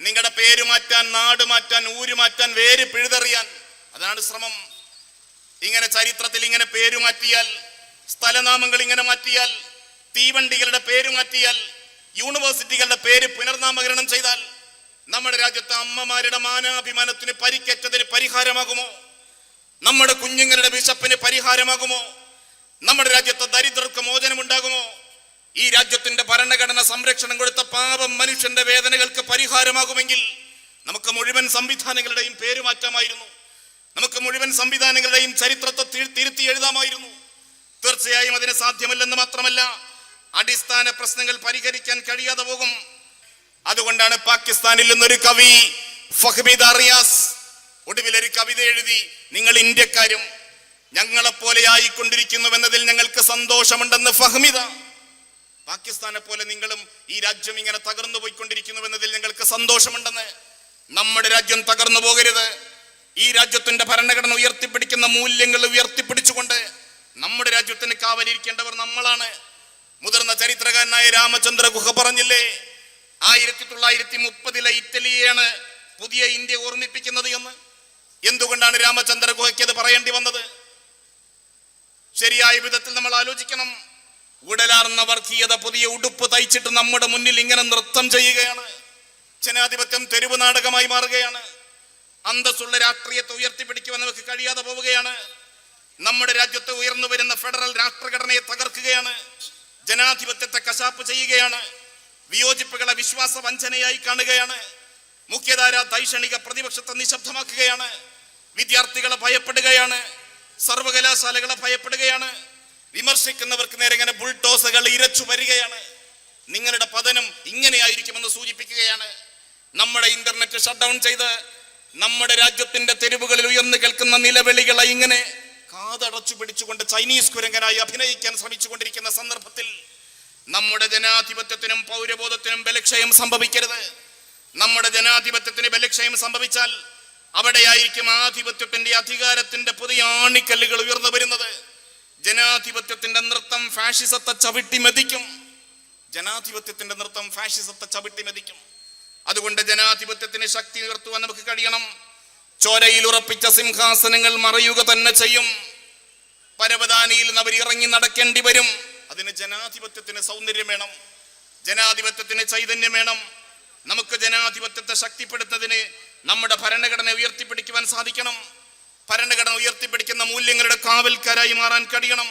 നിങ്ങളുടെ പേര് മാറ്റാൻ നാട് മാറ്റാൻ ഊര് മാറ്റാൻ വേര് പിഴുതെറിയാൻ. അതാണ് ശ്രമം. ഇങ്ങനെ ചരിത്രത്തിൽ ഇങ്ങനെ പേര് മാറ്റിയാൽ സ്ഥലനാമങ്ങൾ ഇങ്ങനെ മാറ്റിയാൽ തീവണ്ടികളുടെ പേര് മാറ്റിയാൽ യൂണിവേഴ്സിറ്റികളുടെ പേര് പുനർനാമകരണം ചെയ്താൽ നമ്മുടെ രാജ്യത്തെ അമ്മമാരുടെ മാനാഭിമാനത്തിന് പരിക്കേറ്റതിന് പരിഹാരമാകുമോ? നമ്മുടെ കുഞ്ഞുങ്ങളുടെ വിശപ്പിന് പരിഹാരമാകുമോ? നമ്മുടെ രാജ്യത്തെ ദരിദ്രർക്ക് മോചനമുണ്ടാകുമോ? ഈ രാജ്യത്തിന്റെ ഭരണഘടന സംരക്ഷണം കൊടുത്ത പാപം മനുഷ്യന്റെ വേദനകൾക്ക് പരിഹാരമാകുമെങ്കിൽ നമുക്ക് മുഴുവൻ സംവിധാനങ്ങളുടെയും പേരുമാറ്റമായിരുന്നു നമുക്ക് മുഴുവൻ സംവിധാനങ്ങളുടെയും ചരിത്രത്തെ തിരുത്തി എഴുതാമായിരുന്നു. തീർച്ചയായും അതിന് സാധ്യമല്ലെന്ന് മാത്രമല്ല അടിസ്ഥാന പ്രശ്നങ്ങൾ പരിഹരിക്കാൻ കഴിയാതെ പോകും. അതുകൊണ്ടാണ് പാകിസ്ഥാനിൽ നിന്നൊരു കവി ഫഹ്മീദ് അറിയാസ് ഒടുവിൽ ഒരു കവിത എഴുതി നിങ്ങൾ ഇന്ത്യക്കാരും ഞങ്ങളെപ്പോലെ ആയിക്കൊണ്ടിരിക്കുന്നുവെന്നതിൽ ഞങ്ങൾക്ക് സന്തോഷമുണ്ടെന്ന് ഫഹ്മിദ പാകിസ്ഥാനെ പോലെ നിങ്ങളും ഈ രാജ്യം ഇങ്ങനെ തകർന്നു പോയിക്കൊണ്ടിരിക്കുന്നുവെന്നതിൽ നിങ്ങൾക്ക് സന്തോഷമുണ്ടെന്ന് നമ്മുടെ രാജ്യം തകർന്നു പോകരുത്. ഈ രാജ്യത്തിന്റെ ഭരണഘടന ഉയർത്തിപ്പിടിക്കുന്ന മൂല്യങ്ങൾ ഉയർത്തിപ്പിടിച്ചുകൊണ്ട് നമ്മുടെ രാജ്യത്തിന് കാവലിരിക്കേണ്ടവർ നമ്മളാണ്. മുതിർന്ന ചരിത്രകാരനായ രാമചന്ദ്ര ഗുഹ പറഞ്ഞില്ലേ ആയിരത്തി തൊള്ളായിരത്തി മുപ്പതിലെ ഇറ്റലിയാണ് പുതിയ ഇന്ത്യ ഓർമ്മിപ്പിക്കുന്നത് എന്ന്. എന്തുകൊണ്ടാണ് രാമചന്ദ്ര ഗുഹയ്ക്ക് അത് പറയേണ്ടി വന്നത്? ശരിയായ വിധത്തിൽ നമ്മൾ ആലോചിക്കണം. ഉടലാർന്ന വർഗീയത പുതിയ ഉടുപ്പ് തയ്ച്ചിട്ട് നമ്മുടെ മുന്നിൽ ഇങ്ങനെ നൃത്തം ചെയ്യുകയാണ്. ജനാധിപത്യം തെരുവ് നാടകമായി മാറുകയാണ്. അന്തസ്സുള്ള രാഷ്ട്രീയത്തെ ഉയർത്തിപ്പിടിക്കുവാൻ നമുക്ക് കഴിയാതെ പോവുകയാണ്. നമ്മുടെ രാജ്യത്ത് ഉയർന്നു വരുന്ന ഫെഡറൽ രാഷ്ട്രഘടനയെ തകർക്കുകയാണ്. ജനാധിപത്യത്തെ കശാപ്പ് ചെയ്യുകയാണ്. വിയോജിപ്പുകളെ വിശ്വാസ വഞ്ചനയായി കാണുകയാണ്. മുഖ്യധാര ദൈക്ഷണിക പ്രതിപക്ഷത്തെ നിശബ്ദമാക്കുകയാണ്. വിദ്യാർത്ഥികളെ ഭയപ്പെടുകയാണ്. സർവകലാശാലകളെ ഭയപ്പെടുകയാണ്. വിമർശിക്കുന്നവർക്ക് നേരെ ഇങ്ങനെ ബുൾട്ടോസുകൾ ഇരച്ചു വരികയാണ്. നിങ്ങളുടെ പതനം ഇങ്ങനെയായിരിക്കുമെന്ന് സൂചിപ്പിക്കുകയാണ്. നമ്മുടെ ഇന്റർനെറ്റ് ഷട്ട് ഡൗൺ ചെയ്ത് നമ്മുടെ രാജ്യത്തിന്റെ തെരുവുകളിൽ ഉയർന്നു കേൾക്കുന്ന നിലവിളികളെ ഇങ്ങനെ കാതടച്ചു പിടിച്ചുകൊണ്ട് ചൈനീസ് കുരങ്ങനായി അഭിനയിക്കാൻ ശ്രമിച്ചുകൊണ്ടിരിക്കുന്ന സന്ദർഭത്തിൽ നമ്മുടെ ജനാധിപത്യത്തിനും പൗരബോധത്തിനും ബലക്ഷയം സംഭവിക്കരുത്. നമ്മുടെ ജനാധിപത്യത്തിന് ബലക്ഷയം സംഭവിച്ചാൽ അവിടെയായിരിക്കും ആധിപത്യത്തിന്റെ അധികാരത്തിന്റെ പുതിയ ആണിക്കല്ലുകൾ ഉയർന്നു വരുന്നത്. ജനാധിപത്യത്തിന്റെ നൃത്തം ഫാഷിസത്തെ ചവിട്ടി മെതിക്കും. ജനാധിപത്യത്തിന്റെ നൃത്തം ഫാഷിസത്തെ ചവിട്ടി മെതിക്കും. അതുകൊണ്ട് ജനാധിപത്യത്തിന് ശക്തി ഉയർത്തുവാൻ നമുക്ക് കഴിയണം. ചോരയിൽ ഉറപ്പിച്ച സിംഹാസനങ്ങൾ മറയുക തന്നെ ചെയ്യും. പരവതാനിയിൽ അവർ ഇറങ്ങി നടക്കേണ്ടി വരും. അതിന് ജനാധിപത്യത്തിന് സൗന്ദര്യം വേണം. ജനാധിപത്യത്തിന് ചൈതന്യം വേണം. നമുക്ക് ജനാധിപത്യത്തെ ശക്തിപ്പെടുത്തുന്നതിന് നമ്മുടെ ഭരണഘടന ഉയർത്തിപ്പിടിക്കുവാൻ സാധിക്കണം. ഭരണഘടന ഉയർത്തിപ്പിടിക്കുന്ന മൂല്യങ്ങളുടെ കാവൽക്കാരായി മാറാൻ കഴിയണം.